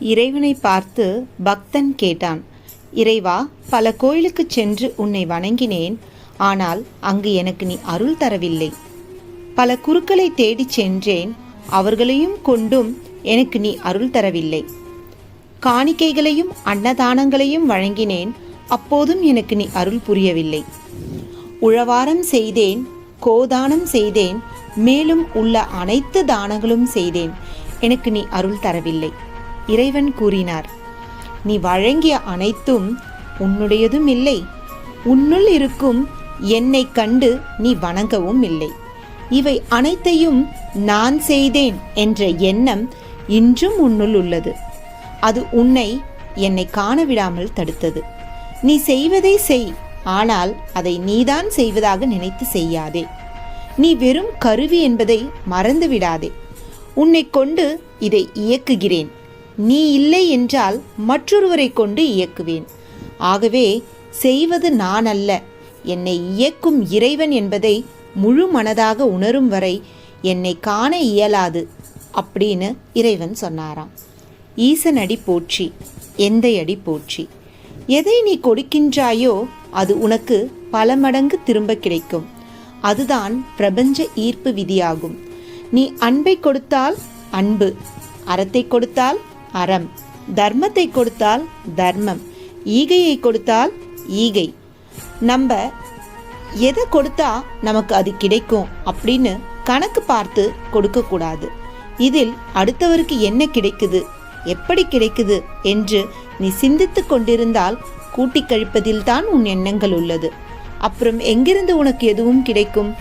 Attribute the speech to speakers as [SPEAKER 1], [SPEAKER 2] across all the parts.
[SPEAKER 1] இறைவனை பார்த்து பக்தன் கேட்டான் இறைவா பல கோயிலுக்கு சென்று உன்னை வணங்கினேன் ஆனால் அங்கு எனக்கு நீ அருள் தரவில்லை. பல குருக்களை தேடிச் சென்றேன் அவர்களையும் கொண்டும் எனக்கு நீ அருள் தரவில்லை. காணிக்கைகளையும் அன்னதானங்களையும் வழங்கினேன் அப்போதும் எனக்கு நீ அருள் புரியவில்லை. உழவாரம் செய்தேன் கோதானம் செய்தேன் மேலும் உள்ள அனைத்து தானங்களும் செய்தேன் எனக்கு நீ அருள் தரவில்லை. இறைவன் கூறினார் நீ வழங்கிய அனைத்தும் உன்னுடையதும் இல்லை. உன்னுள் இருக்கும் என்னை கண்டு நீ வணங்கவும் இல்லை. இவை அனைத்தையும் நான் செய்தேன் என்ற எண்ணம் இன்றும் உன்னுள் உள்ளது. அது உன்னை என்னை காண விடாமல் தடுத்தது. நீ செய்வதை செய் ஆனால் அதை நீதான் செய்வதாக நினைத்து செய்யாதே. நீ வெறும் கருவி என்பதை மறந்து விடாதே உன்னை கொண்டு இதை இயக்குகிறேன். நீ இல்லை என்றால் மற்றொருவரை கொண்டு இயக்குவேன். ஆகவே செய்வது நான் அல்ல என்னை இயக்கும் இறைவன் என்பதை முழு மனதாக உணரும் வரை என்னை காண இயலாது அப்படின்னு இறைவன் சொன்னாராம். ஈசன் அடி போற்றி எந்தை அடி போற்றி. எதை நீ கொடுக்கின்றாயோ அது உனக்கு பல மடங்கு திரும்ப கிடைக்கும். அதுதான் பிரபஞ்ச ஈர்ப்பு விதியாகும். நீ அன்பை கொடுத்தால் அன்பு அறத்தை கொடுத்தால் அறம். தர்மத்தை கொடுத்தால் தர்மம். ஈகையை கொடுத்தால் ஈகை. நம்ம எதை கொடுத்தா நமக்கு அது கிடைக்கும் அப்படின்னு கணக்கு பார்த்து கொடுக்கக்கூடாது இதில் அடுத்தவருக்கு என்ன கிடைக்குது எப்படி கிடைக்குது என்று நீ சிந்தித்து கொண்டிருந்தால் கூட்டி கழிப்பதில் தான் உன் எண்ணங்கள் உள்ளது. அப்புறம் எங்கிருந்து உனக்கு எதுவும் கிடைக்கும்?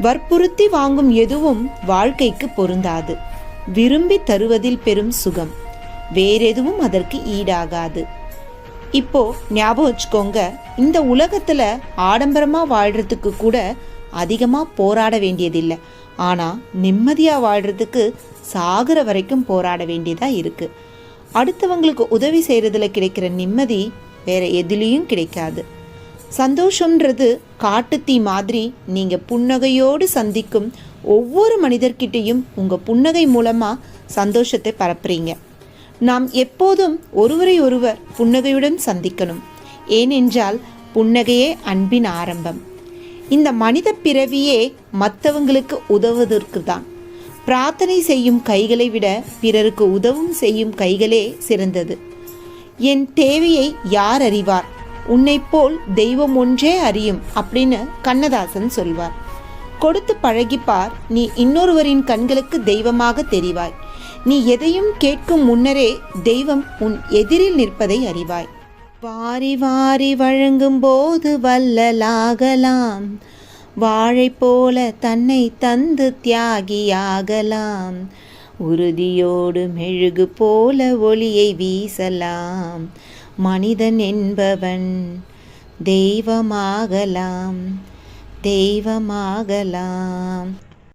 [SPEAKER 1] வற்புறுத்தி வாங்கும் எதுவும் வாழ்க்கைக்கு பொருந்தாது. விரும்பி தருவதில் பெரும் சுகம். வேறெதுவும் அதற்கு ஈடாகாது. இப்போ ஞாபகம் வச்சுக்கோங்க இந்த உலகத்துல ஆடம்பரமா வாழ்றதுக்கு கூட அதிகமாக போராட வேண்டியதில்லை. ஆனால் நிம்மதியாக வாழ்கிறதுக்கு சாகுற வரைக்கும் போராட வேண்டியதாக இருக்குது அடுத்தவங்களுக்கு உதவி செய்கிறதுல கிடைக்கிற நிம்மதி வேற எதுலேயும் கிடைக்காது. சந்தோஷம்ன்றது காட்டுத்தீ மாதிரி நீங்கள் புன்னகையோடு சந்திக்கும் ஒவ்வொரு மனிதர்கிட்டையும் உங்கள் புன்னகை மூலமாக சந்தோஷத்தை பரப்புறீங்க. நாம் எப்போதும் ஒருவரை ஒருவர் புன்னகையுடன் சந்திக்கணும். ஏனென்றால் புன்னகையே அன்பின் ஆரம்பம். இந்த மனித பிறவியே மற்றவங்களுக்கு உதவுவதற்கு தான் பிரார்த்தனை செய்யும் கைகளை விட பிறருக்கு உதவும் செய்யும் கைகளே சிறந்தது. என் தேவையை யார் அறிவார்? உன்னைப் போல் தெய்வம் ஒன்றே அறியும் அப்படின்னு கண்ணதாசன் சொல்வார். கொடுத்து பழகிப்பார். நீ இன்னொருவரின் கண்களுக்கு தெய்வமாக தெரிவாய். நீ எதையும் கேட்கும் முன்னரே தெய்வம் உன் எதிரில் நிற்பதை அறிவாய். வாரி வாரி வழங்கும் போது வல்லலாகலாம். வாழை போல தன்னை தந்து தியாகியாகலாம். உறுதியோடு மெழுகு போல ஒளியை வீசலாம். மனிதன் என்பவன் தெய்வமாகலாம். தெய்வமாகலாம்.